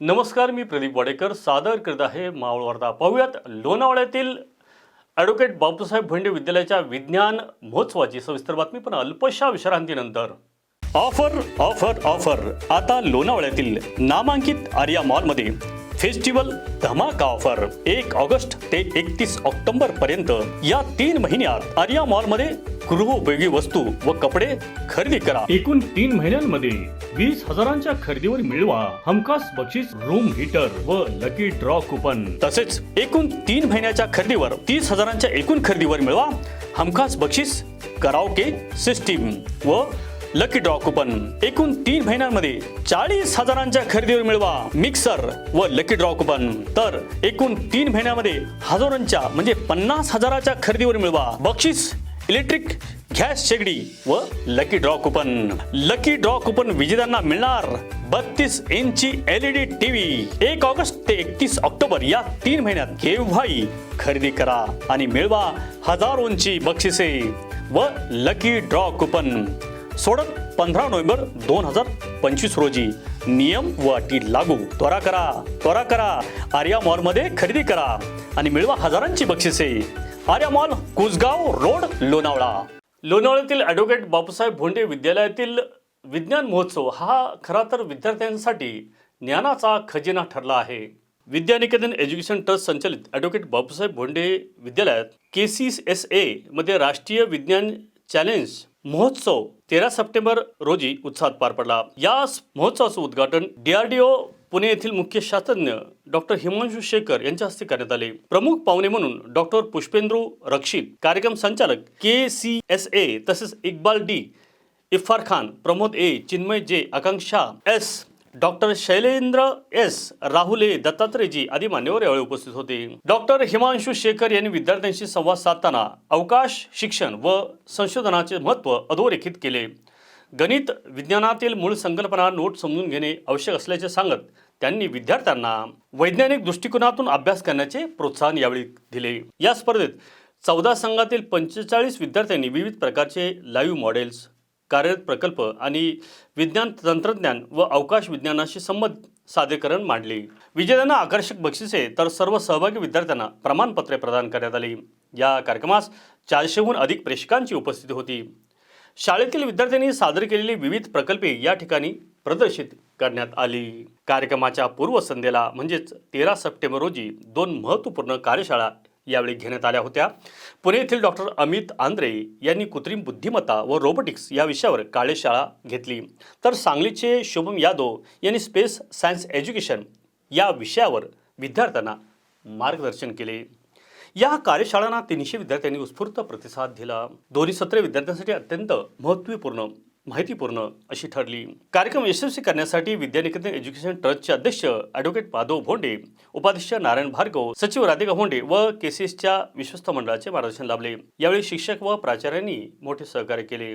नमस्कार मी प्रदीप वाडेकर. सादर करत आहे मावळ वार्ता. पाहूयात लोणावळ्यातील ॲडव्होकेट बापूसाहेब भोंडे विद्यालयाच्या विज्ञान महोत्सवाची सविस्तर बातमी. पण अल्पशा विश्रांतीनंतर. Offer offer offer. आता लोणावळ्यातील नामांकित आर्या मॉलमध्ये फेस्टिवल धमाका ऑफर. एक ऑगस्ट ते एकतीस ऑक्टोबर पर्यंत या तीन महिन्यात आर्या मॉलमध्ये गृहोपयोगी वस्तू व कपडे खरेदी करा. एकूण तीन महिन्यांमध्ये वीस हजारांच्या खरेदीवर मिळवा हमखास बक्षीस रूम हीटर व लकी ड्रॉ कुपन तसेच एकूण तीन महिन्याच्या खरेदीवर तीस हजारांच्या एकूण खरेदीवर मिळवा हमखास बक्षीस कराओके सिस्टीम व लकी ड्रॉ कुपन एकूण तीन महिन्यांमध्ये चाळीस हजारांच्या खरेदीवर मिळवा मिक्सर व लकी ड्रॉ कुपन तर एकूण तीन महिन्यामध्ये हजारांच्या म्हणजे पन्नास हजाराच्या खरेदीवर मिळवा बक्षीस इलेक्ट्रिक गॅस शेगडी व lucky draw coupon lucky draw coupon विजेत्यांना मिळणार बत्तीस इंची एलईडी टीव्ही एक ऑगस्ट ते एकतीस ऑक्टोबर या तीन महिन्यात केव्हाही खरेदी करा आणि मिळवा हजारोंची बक्षिसे व लकी ड्रॉ कुपन सोडत पंधरा नोव्हेंबर दोन हजार पंचवीस रोजी. नियम व अटी लागू. त्वरा करा. त्वरा करा. आर्या मॉलमध्ये खरेदी करा. आणि मिळवा हजारांची बक्षिसे. Arya mall Kusgaon road Lonavala. लोणावळ्यातील advocate Bapusaheb Bhonde विद्यालयातील विज्ञान महोत्सव हा खरा तर विद्यार्थ्यांसाठी ज्ञानाचा खजिना ठरला आहे. विद्यानिकेतन एज्युकेशन ट्रस्ट संचालित ॲडव्होकेट बापूसाहेब भोंडे विद्यालयात के सी एस ए मध्ये राष्ट्रीय विज्ञान चॅलेंज महोत्सव तेरा सप्टेंबर रोजी उत्साहात पार पडला. या महोत्सवाचं उद्घाटन डीआरडीओ पुणे येथील मुख्य शास्त्रज्ञ डॉक्टर हिमांशु शेखर यांच्या हस्ते करण्यात आले. प्रमुख पाहुणे म्हणून डॉक्टर पुष्पेंद्रू रक्षित कार्यक्रम संचालक के सी एस ए तसेच Iqbal D Iffar Khan Pramod A Chinmay J Akanksha S doctor Shailendra S. Rahule A दत्तात्रेयजी आदी मान्यवर यावेळी उपस्थित होते. डॉक्टर हिमांशु शेखर यांनी विद्यार्थ्यांशी संवाद साधताना अवकाश शिक्षण व संशोधनाचे महत्त्व अधोरेखित केले. गणित विज्ञानातील मूळ संकल्पना नोट समजून घेणे आवश्यक असल्याचे सांगत त्यांनी विद्यार्थ्यांना वैज्ञानिक दृष्टिकोनातून अभ्यास करण्याचे प्रोत्साहन यावेळी दिले. या स्पर्धेत चौदा संघातील पंचेचाळीस विद्यार्थ्यांनी विविध प्रकारचे लाईव्ह मॉडेल्स कार्यरत प्रकल्प आणि विज्ञान तंत्रज्ञान व अवकाश विज्ञानाशी संबंध सादरीकरण मांडले. विजेत्यांना आकर्षक बक्षिसे तर सर्व सहभागी विद्यार्थ्यांना प्रमाणपत्रे प्रदान करण्यात आली. या कार्यक्रमास चारशेहून अधिक प्रेक्षकांची उपस्थिती होती. शाळेतील विद्यार्थ्यांनी सादर केलेली विविध प्रकल्पे या ठिकाणी प्रदर्शित करण्यात आली. कार्यक्रमाच्या पूर्वसंध्येला म्हणजेच तेरा सप्टेंबर रोजी दोन महत्त्वपूर्ण कार्यशाळा यावेळी घेण्यात आल्या होत्या. पुणे येथील डॉक्टर अमित आंद्रे यांनी कृत्रिम बुद्धिमत्ता व रोबोटिक्स या विषयावर कार्यशाळा घेतली. तर सांगलीचे शुभम यादव यांनी स्पेस सायन्स एज्युकेशन या विषयावर विद्यार्थ्यांना मार्गदर्शन केले. या कार्यशाळांना तीनशे विद्यार्थ्यांनी उत्स्फूर्त प्रतिसाद दिला. दोन्ही सत्रे विद्यार्थ्यांसाठी अत्यंत महत्त्वपूर्ण माहितीपूर्ण अशी ठरली. कार्यक्रम यशस्वी करण्यासाठी विद्यानिकेतन एज्युकेशन ट्रस्टचे अध्यक्ष ॲडव्होकेट माधव भोंडे उपाध्यक्ष नारायण भार्गव सचिव राधिका भोंडे व केसीएसच्या विश्वस्त मंडळाचे मार्गदर्शन लाभले. यावेळी शिक्षक व प्राचार्यांनी मोठे सहकार्य केले.